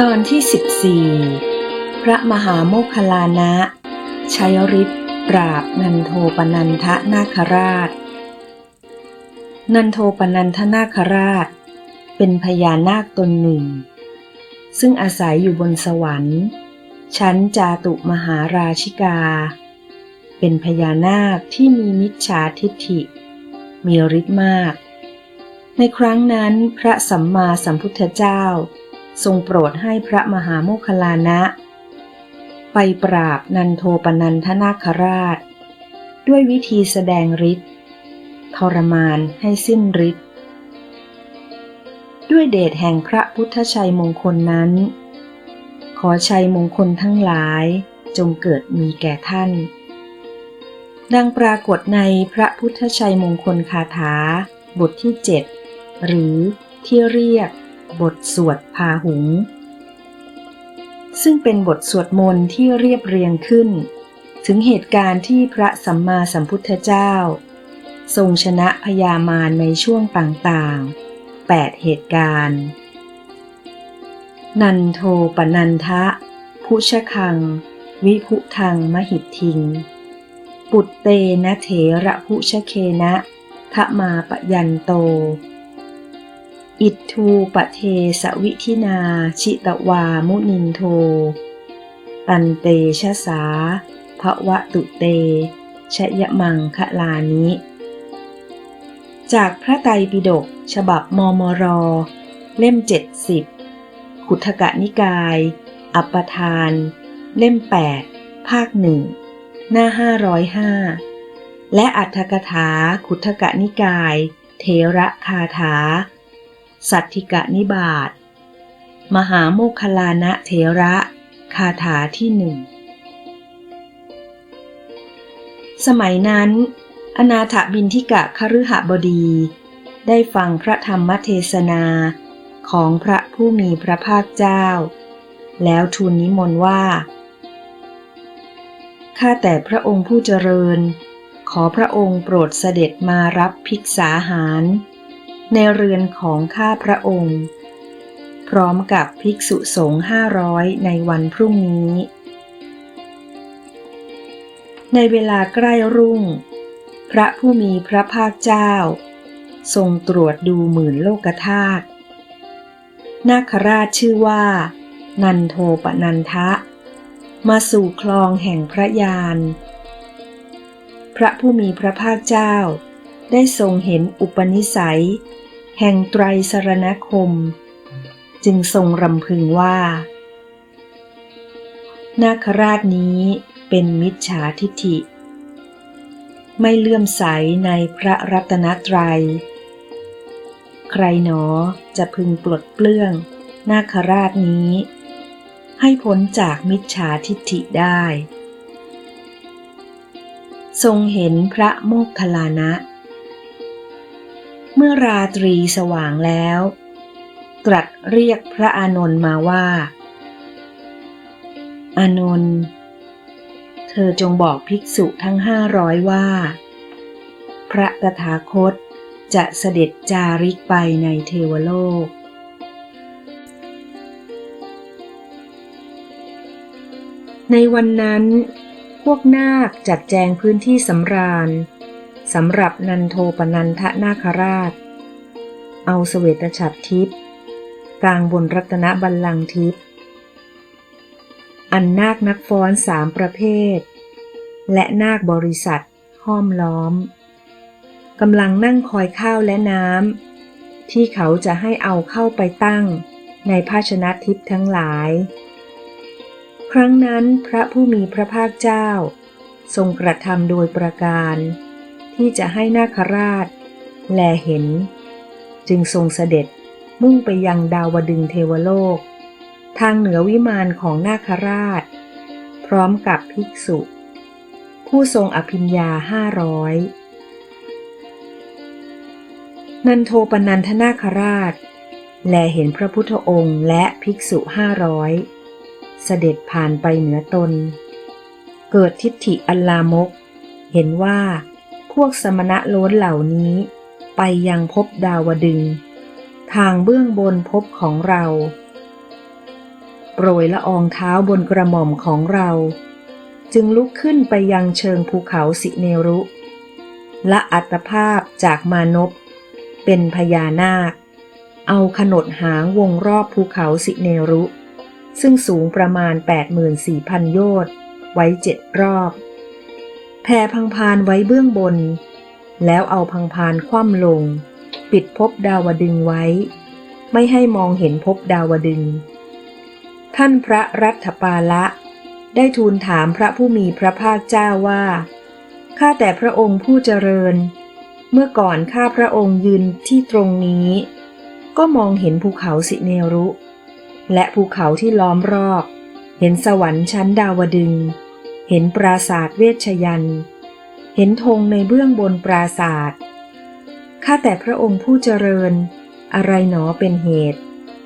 ตอนที่ 14 พระมหาโมคคลานะใช้ฤทธิ์ปราบนันโทปนันทนาคราช นันโทปนันทนาคราช เป็นพญานาคตนหนึ่ง ซึ่งอาศัยอยู่บนสวรรค์ ชั้นจาตุมหาราชิกา เป็นพญานาคที่มีมิจฉาทิฏฐิ มีฤทธิ์มาก ในครั้งนั้นพระสัมมาสัมพุทธเจ้า ทรงโปรดให้พระมหาโมคคลานะ ไปปราบนันโทปนันทนาคราช ด้วยวิธีแสดงฤทธิ์ทรมานให้สิ้นฤทธิ์ด้วยเดชแห่งพระพุทธชัยมงคลนั้น ขอชัยมงคลทั้งหลายจงเกิดมีแก่ท่าน ดังปรากฏในพระพุทธชัยมงคลคาถาบทที่เจ็ดหรือที่เรียก บทสวดพาหุง ซึ่งเป็นบทสวดมนต์ที่เรียบเรียงขึ้น ถึงเหตุการณ์ที่พระสัมมาสัมพุทธเจ้า ทรงชนะพยามารในช่วงต่างๆ 8 เหตุการณ์ นันโทปนันทะ พุชคัง วิพุทังมหิททิง ปุตเตนะเถระพุชเคนะทะมาปยันโต อิทูปะเทสวิทินา ชิตวามุนินโท ตันเตชะสาภวะตุเตชยมังคะลานิ จากพระไตรปิฎกฉบับมมร เล่ม 70 ขุทกะนิกาย อัปปทาน เล่ม 8 ภาคหนึ่งหน้า 505 และอัฏฐกถาขุทกะนิกาย เทระคาถา สัตถิกะนิบาตมหาโมคคลลานะเทระ คาถาที่หนึ่ง สมัยนั้น อนาถบินทิกะคฤหบดี ได้ฟังพระธรรมเทศนาของพระผู้มีพระภาคเจ้า แล้วทูลนิมนต์ว่า ข้าแต่พระองค์ผู้เจริญ ขอพระองค์โปรดเสด็จมารับภิกษาหาร ในเรือนของข้าพระองค์ พร้อมกับภิกษุสงฆ์ห้าร้อยในวันพรุ่งนี้ ในเวลาใกล้รุ่ง พระผู้มีพระภาคเจ้า ทรงตรวจดูหมื่นโลกธาตุนาคราชชื่อว่า นันโทปนันทะ มาสู่คลองแห่งพระยาน พระผู้มีพระภาคเจ้าได้ทรงเห็นอุปนิสัย แห่งไตรสรณคม จึงทรงรำพึงว่า นาคราชนี้เป็นมิจฉาทิฐิ ไม่เลื่อมใสในพระรัตนตรัย ใครหนอจะพึงปลดเปลื้อง นาคราชนี้ ให้พ้นจากมิจฉาทิฐิได้ ทรงเห็นพระโมคคัลลานะ เมื่อราตรีสว่างแล้ว ตรัสเรียกพระอานนท์มาว่า อานนท์เธอจงบอกภิกษุทั้งห้าร้อยว่า พระตถาคตจะเสด็จจาริกไปในเทวโลก ในวันนั้น พวกนาคจัดแจงพื้นที่สำราญ สำหรับนันโทปนันทนาคราช เอาเสวตฉัตรทิพย์กลางบนรัตนบัลลังก์ทิพย์อันนาคนักฟ้อนสามประเภท และนาคบริษัทห้อมล้อมกำลังนั่งคอยข้าวและน้ำที่เขาจะให้เอาเข้าไปตั้งในภาชนะทิพย์ทั้งหลาย ครั้งนั้นพระผู้มีพระภาคเจ้า ทรงกระทำโดยประการ ที่จะให้นาคราช แลเห็น จึงทรงเสด็จมุ่งไปยังดาวดึงเทวโลก ทางเหนือวิมานของนาคราช พร้อมกับภิกษุ ผู้ทรงอภิญญาห้าร้อยนันโทปนันทนาคราช แลเห็นพระพุทธองค์และภิกษุห้าร้อยเสด็จผ่านไปเหนือตน เกิดทิฏฐิอัลลามก เห็นว่า พวกสมณะล้นเหล่านี้ ไปยังพบดาวดึง ทางเบื้องบนพบของเรา โปรยละอองเท้าบนกระหม่อมของเรา จึงลุกขึ้นไปยังเชิงภูเขาสิเนรุและอัตภาพจากมานพเป็นพญานาค เอาขนดหางวงรอบภูเขาสิเนรุ ซึ่งสูงประมาณ 84,000 โยชน์ไว้เจ็ดรอบ แผ่พังพานไว้เบื้องบน แล้วเอาพังพานคว่ำลง ปิดภพดาวดึงไว้ ไม่ให้มองเห็นภพดาวดึง ท่านพระรัฐปาละ ได้ทูลถามพระผู้มีพระภาคเจ้าว่า ข้าแต่พระองค์ผู้เจริญ เมื่อก่อนข้าพระองค์ยืนที่ตรงนี้ ก็มองเห็นภูเขาสิเนรุ และภูเขาที่ล้อมรอบ เห็นสวรรค์ชั้นดาวดึง เห็นปราสาทเวชยัน เห็นธงในเบื้องบนปราสาทข้าแต่พระองค์ผู้เจริญ อะไรหนอเป็นเหตุ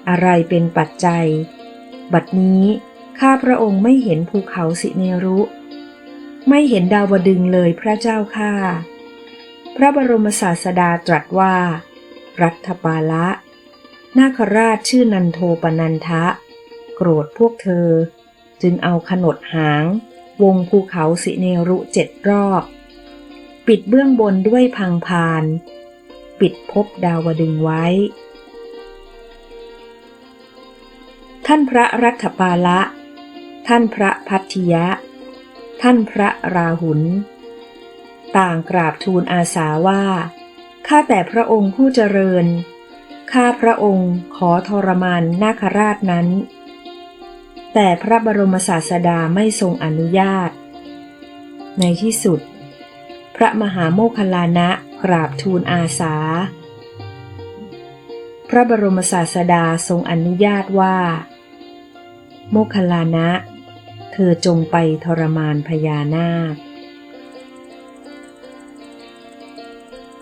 อะไรเป็นปัจจัย บัดนี้ข้าพระองค์ไม่เห็นภูเขาสิเนรุ ไม่เห็นดาวดึงเลยพระเจ้าข้าพระบรมศาสดาตรัสว่า รัฐปาละ นาคราชชื่อนันโทปนันทะ โกรธพวกเธอ จึงเอาขนดหาง วงภูเขาสิเนรุเจ็ดรอบ ปิดเบื้องบนด้วยพังพาน ปิดภพดาวดึงไว้ ท่านพระรัฐปาละ ท่านพระพัทิยะ ท่านพระราหุล ต่างกราบทูลอาสาว่า ข้าแต่พระองค์ผู้เจริญ ข้าพระองค์ขอทรมานนาคราชนั้น แต่พระบรมศาสดาไม่ทรงอนุญาต ในที่สุด พระมหาโมคคลานะกราบทูลอาสา พระบรมศาสดาทรงอนุญาตว่า โมคคลลานะ เธอจงไปทรมานพญานาค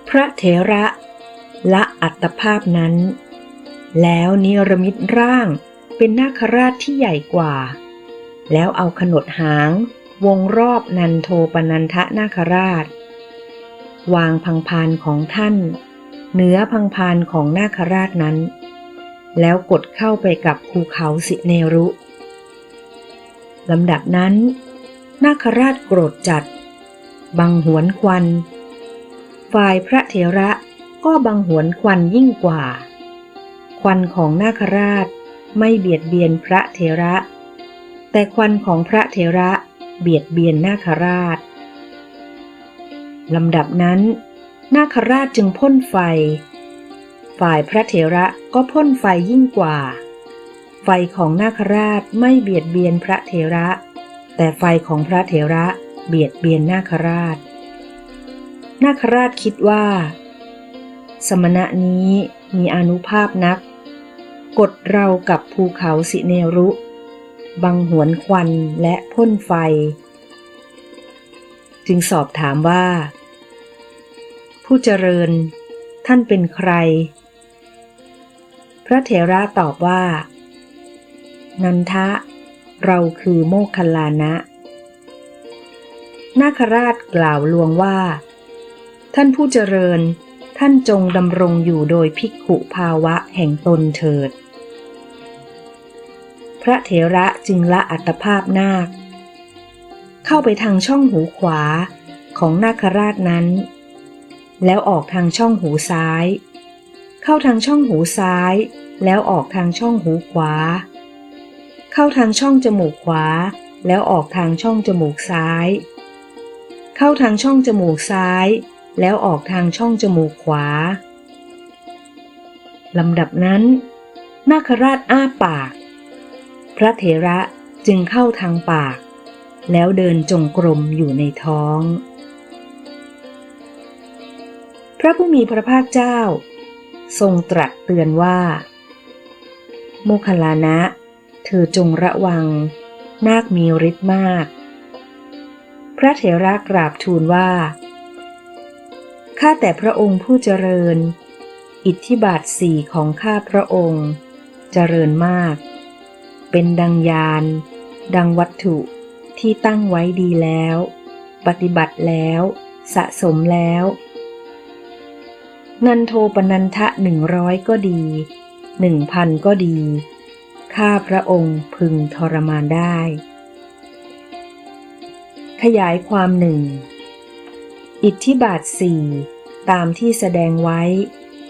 พระเถระละอัตภาพนั้น แล้วนิรมิตร่าง เป็นนาคราชที่ใหญ่กว่า แล้วเอาขนดหาง วงรอบนันโทปนันทะนาคราช วางพังพานของท่าน เหนือพังพานของนาคราชนั้น แล้วกดเข้าไปกับภูเขาสิเนรุลำดับนั้น นาคราชโกรธจัด บังหวนควัน ฝ่ายพระเถระก็บังหวนควันยิ่งกว่า ควันของนาคราช ไม่เบียดเบียนพระเถระ แต่ควันของพระเถระเบียดเบียนนาคราชลำดับนั้น นาคราชจึงพ่นไฟ ฝ่ายพระเถระก็พ่นไฟยิ่งกว่า ไฟของนาคราชไม่เบียดเบียนพระเถระ แต่ไฟของพระเถระเบียดเบียนนาคราช นาคราชคิดว่า สมณะนี้มีอนุภาพนัก กดเรากับภูเขาสิเนรุ บังหวนควันและพ่นไฟ จึงสอบถามว่า ผู้เจริญ ท่านเป็นใคร พระเถระตอบว่า นันทะ เราคือโมคคลลานะนาคราชกล่าวลวงว่า ท่านผู้เจริญท่านจงดำรงอยู่โดยภิกขุภาวะแห่งตนเถิด พระเถระจึงละอัตภาพนาค เข้าไปทางช่องหูขวาของนาคราชนั้น แล้วออกทางช่องหูซ้าย เข้าทางช่องหูซ้าย แล้วออกทางช่องหูขวา เข้าทางช่องจมูกขวา แล้วออกทางช่องจมูกซ้าย เข้าทางช่องจมูกซ้าย แล้วออกทางช่องจมูกขวาลำดับนั้น นาคราชอ้าปาก พระเถระจึงเข้าทางปาก แล้วเดินจงกรมอยู่ในท้อง พระผู้มีพระภาคเจ้า ทรงตรัสเตือนว่า โมคคัลลานะเธอจงระวัง นาคมีฤทธิ์มาก พระเถระกราบทูลว่า ข้าแต่พระองค์ผู้เจริญ อิทธิบาทสี่ของข้าพระองค์ เจริญมาก เป็นดังยาน ดังวัตถุที่ตั้งไว้ดีแล้ว ปฏิบัติแล้ว สะสมแล้วนันโทปนันทะหนึ่งร้อยก็ดีหนึ่งพันก็ดีข้าพระองค์พึงทรมานได้ ขยายความหนึ่ง อิทธิบาทสี่ตามที่แสดงไว้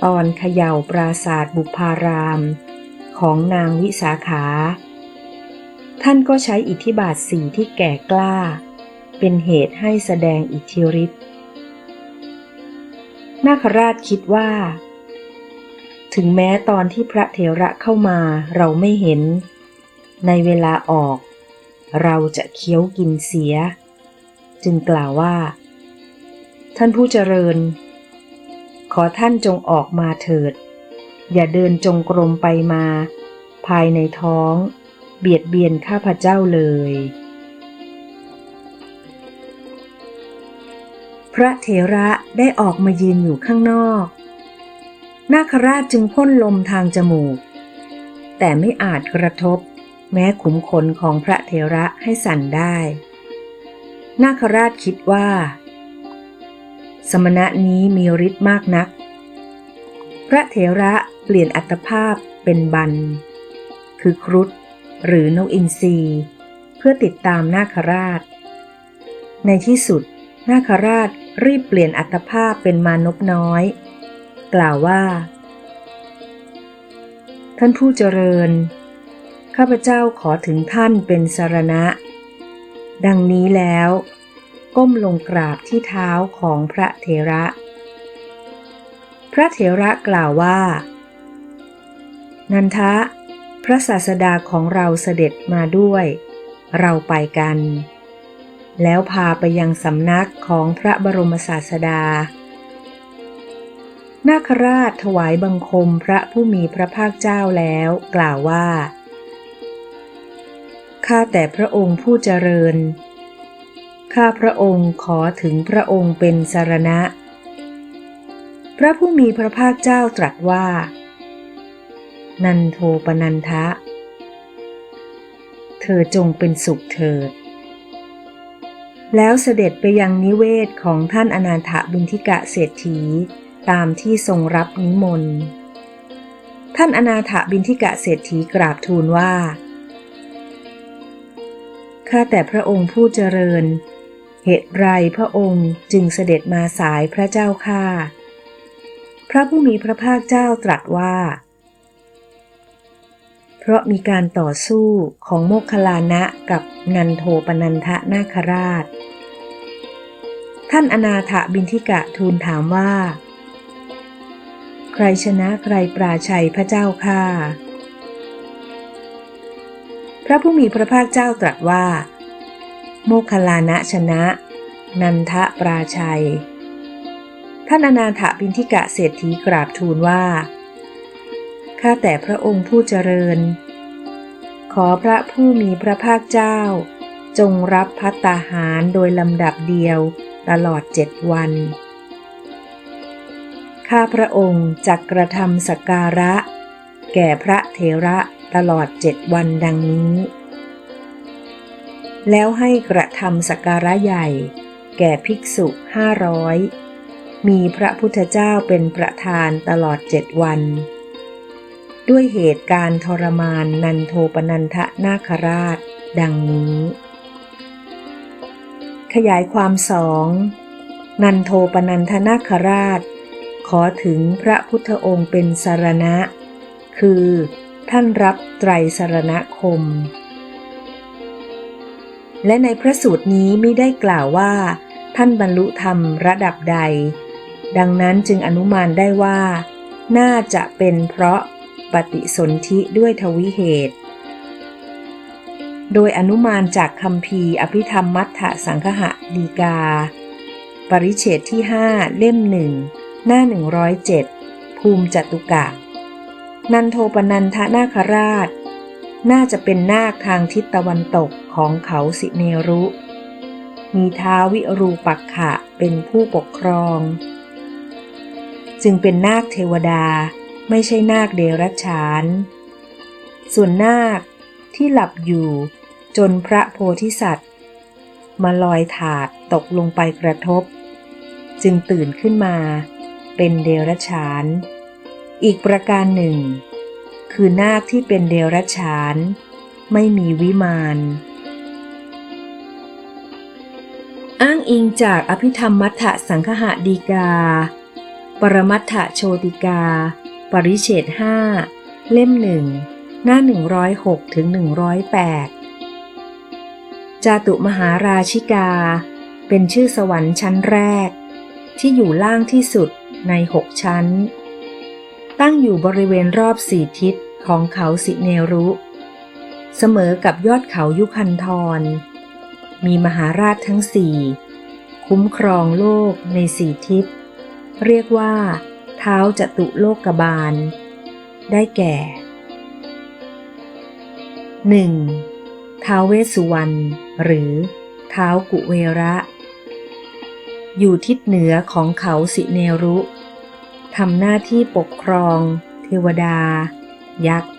ตอนเขย่าปราศาสตร์บุพาราม ของนางวิสาขา ท่านก็ใช้อิทธิบาทสี่ที่แก่กล้า เป็นเหตุให้แสดงอิทธิฤทธิ์นาคราชคิดว่า ถึงแม้ตอนที่พระเถระเข้ามาเราไม่เห็น ในเวลาออก เราจะเคี้ยวกินเสีย จึงกล่าวว่า ท่านผู้เจริญ ขอท่านจงออกมาเถิด อย่าเดินจงกรมไปมา ภายในท้อง เบียดเบียนข้าพเจ้าเลย พระเถระได้ออกมายืนอยู่ข้างนอก นาคราชจึงพ่นลมทางจมูก แต่ไม่อาจกระทบ แม้ขุมขนของพระเถระให้สั่นได้ นาคราชคิดว่า สมณะนี้มีฤทธิ์มากนัก พระเถระเปลี่ยนอัตภาพเป็นบัน คือครุฑ หรือนกอินทรีเพื่อติดตามนาคราช ในที่สุด นาคราชรีบเปลี่ยนอัตภาพเป็นมานพน้อย กล่าวว่า ท่านผู้เจริญ ข้าพเจ้าขอถึงท่านเป็นสารณะ ดังนี้แล้ว ก้มลงกราบที่เท้าของพระเถระ พระเถระกล่าวว่า นันทะ พระศาสดาของเราเสด็จมาด้วย เราไปกัน แล้วพาไปยังสำนักของพระบรมศาสดา นาคราชถวายบังคมพระผู้มีพระภาคเจ้าแล้วกล่าวว่า ข้าแต่พระองค์ผู้เจริญ ข้าพระองค์ขอถึงพระองค์เป็นสารณะ พระผู้มีพระภาคเจ้าตรัสว่า นันโทปนันทะ เธอจงเป็นสุขเถิด แล้วเสด็จไปยังนิเวศของท่านอนาถบินทิกะเศรษฐีตามที่ทรงรับนิมนต์ ท่านอนาถบินทิกะเศรษฐีกราบทูลว่า ข้าแต่พระองค์ผู้เจริญ เหตุไรพระองค์จึงเสด็จมาสายพระเจ้าข้า พระผู้มีพระภาคเจ้าตรัสว่า เพราะมีการต่อสู้ของโมคคลานะกับนันโทปนันทะนาคราช ท่านอนาถบินทิกะทูลถามว่า ใครชนะใครปราชัยพระเจ้าข้าพระผู้มีพระภาคเจ้าตรัสว่า โมคคลานะชนะ นันทะปราชัย ท่านอนาถบินทิกะเศรษฐีกราบทูลว่า ข้าแต่พระองค์ผู้เจริญ ขอพระผู้มีพระภาคเจ้า จงรับพัตตาหารโดยลำดับเดียวตลอดเจ็ดวัน ข้าพระองค์จักกระทำสักการะ แก่พระเถระตลอดเจ็ดวันดังนี้ แล้วให้กระทำสักการะใหญ่ แก่ภิกษุห้าร้อยมีพระพุทธเจ้าเป็นประธานตลอดเจ็ดวัน ด้วยเหตุการณ์ทรมานนันโทปนันทนาคราช ดังนี้ ขยายความสองนันโทปนันทนาคราช ขอถึงพระพุทธองค์เป็นสารณะ คือท่านรับไตรสารณคม และในพระสูตรนี้ไม่ได้กล่าวว่า ท่านบรรลุธรรมระดับใด ดังนั้นจึงอนุมานได้ว่า น่าจะเป็นเพราะ ปฏิสนธิด้วยทวิเหตุ โดยอนุมานจากคำพีอภิธรรมมัทธสังคหะดีกา ปริเฉดที่ห้าเล่มหนึ่งหน้า 107 ภูมิจตุกะ นันโทปนันทนาคราช น่าจะเป็นนาคทางทิศตะวันตกของเขาสิเนรุ มีท้าวิรูปักขะเป็นผู้ปกครอง จึงเป็นนาคเทวดา ไม่ใช่นาคเดรัจฉาน ส่วนนาคที่หลับอยู่จนพระโพธิสัตว์ มาลอยถาดตกลงไปกระทบ จึงตื่นขึ้นมาเป็นเดรัจฉาน อีกประการหนึ่ง คือนาคที่เป็นเดรัจฉาน ไม่มีวิมานอ้างอิงจากอภิธรรมมัทธสังคหะดีกา ปรมัตถโชติกา ปริเฉดห้าเล่มหนึ่งหน้า 106ถึง108 จาตุมหาราชิกา เป็นชื่อสวรรค์ชั้นแรก ที่อยู่ล่างที่สุดในหกชั้น ตั้งอยู่บริเวณรอบสี่ทิศของเขาสิเนรุ เสมอกับยอดเขายุคันธร มีมหาราชทั้งสี่ คุ้มครองโลกในสี่ทิศ เรียกว่า ท้าจตุโลกบาล ได้แก่ 1. ท้าวเวสุวรรณหรือเท้าวกุเวระ อยู่ทิศเหนือของเขาสิเนรุทำหน้าที่ปกครอง เทวดา ยักษ์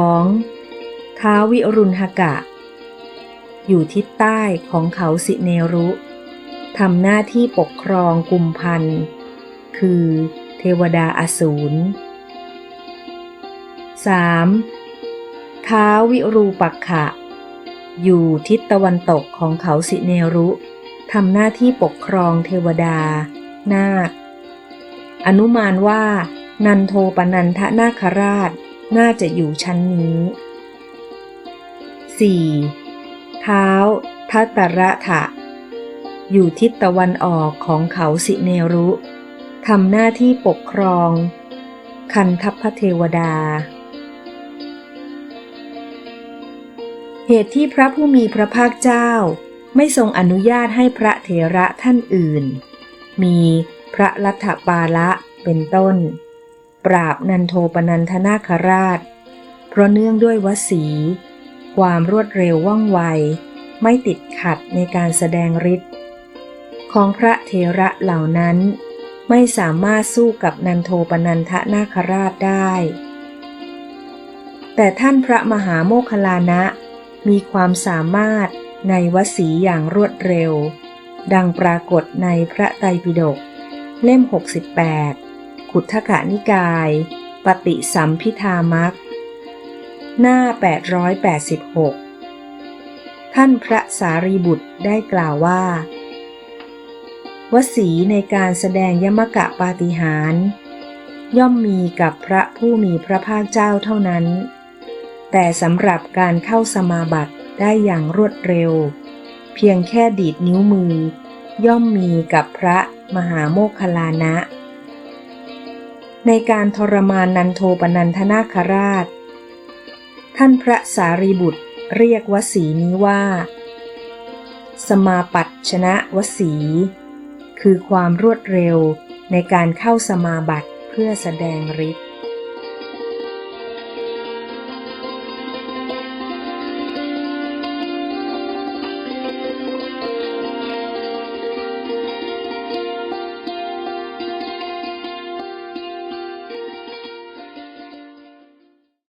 2. ท้าววิรุณหกะ อยู่ทิศใต้ของเขาสิเนรุทำหน้าที่ปกครองกุมพันธ์ คือเทวดาอสูร 3. ท้าววิรูปักขะ อยู่ทิศตะวันตกของเขาสิเนรุทำหน้าที่ปกครองเทวดา นาค อนุมานว่า นันโทปนันทนาคราชน่าจะอยู่ชั้นนี้ 4. เท้าทัตตระถะ อยู่ทิศตะวันออกของเขาสิเนรุ ทำหน้าที่ปกครอง คันทัพพเทวดา เหตุที่พระผู้มีพระภาคเจ้า ไม่ทรงอนุญาตให้พระเถระท่านอื่น มีพระลัทธปาละเป็นต้น ปราบนันโทปนันทนาคราช เพราะเนื่องด้วยวสี ความรวดเร็วว่องไว ไม่ติดขัดในการแสดงฤทธิ์ของพระเถระเหล่านั้น ไม่สามารถสู้กับนันโทปนันทะนาคราชได้ แต่ท่านพระมหาโมคคลานะ มีความสามารถในวสีอย่างรวดเร็ว ดังปรากฏในพระไตรปิฎกเล่ม 68 ขุททกะนิกาย ปฏิสัมพิธามักหน้า 886 ท่านพระสารีบุตรได้กล่าวว่า วสีในการแสดงยมกะปาฏิหาริย์ย่อมมีกับพระผู้มีพระภาคเจ้าเท่านั้น แต่สำหรับการเข้าสมาบัติได้อย่างรวดเร็ว เพียงแค่ดีดนิ้วมือ ย่อมมีกับพระมหาโมคคลานะ ในการทรมานนันโทปนันทนาคราช ท่านพระสารีบุตรเรียกวสีนี้ว่า สมาปัตชนะวสี คือความรวดเร็วในการเข้าสมาบัติเพื่อแสดงฤทธิ์